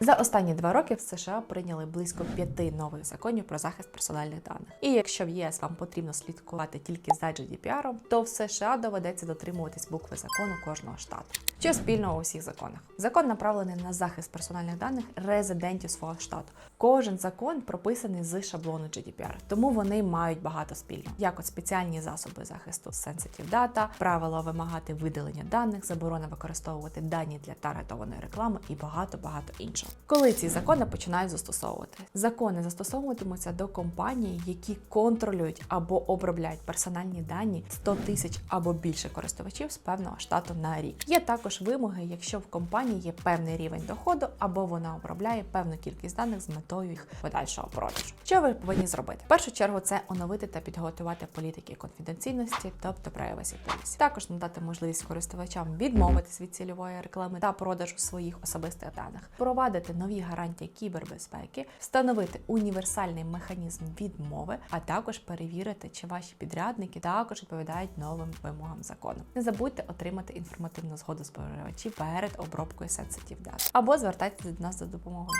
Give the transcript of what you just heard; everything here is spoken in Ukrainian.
За останні два роки в США прийняли близько п'яти нових законів про захист персональних даних. І якщо в ЄС вам потрібно слідкувати тільки за GDPR, то в США доведеться дотримуватись букви закону кожного штату. Що спільного у всіх законах? Закон направлений на захист персональних даних резидентів свого штату. Кожен закон прописаний з шаблону GDPR, тому вони мають багато спільного, як от спеціальні засоби захисту sensitive data, правила вимагати видалення даних, заборона використовувати дані для таргетованої реклами і багато багато іншого. Коли ці закони починають застосовувати, закони застосовуватимуться до компаній, які контролюють або обробляють персональні дані 100 тисяч або більше користувачів з певного штату на рік. Є також вимоги, якщо в компанії є певний рівень доходу або вона обробляє певну кількість даних з метою їх подальшого продажу. Що ви повинні зробити? В першу чергу це оновити та підготувати політики конфіденційності, тобто privacy policy. Також надати можливість користувачам відмовитись від цільової реклами та продажу своїх особистих даних, впровадити нові гарантії кібербезпеки, встановити універсальний механізм відмови, а також перевірити, чи ваші підрядники також відповідають новим вимогам закону. Не забудьте отримати інформативну згоду споживачів перед обробкою сенситів дат або звертайтеся до нас за допомогою.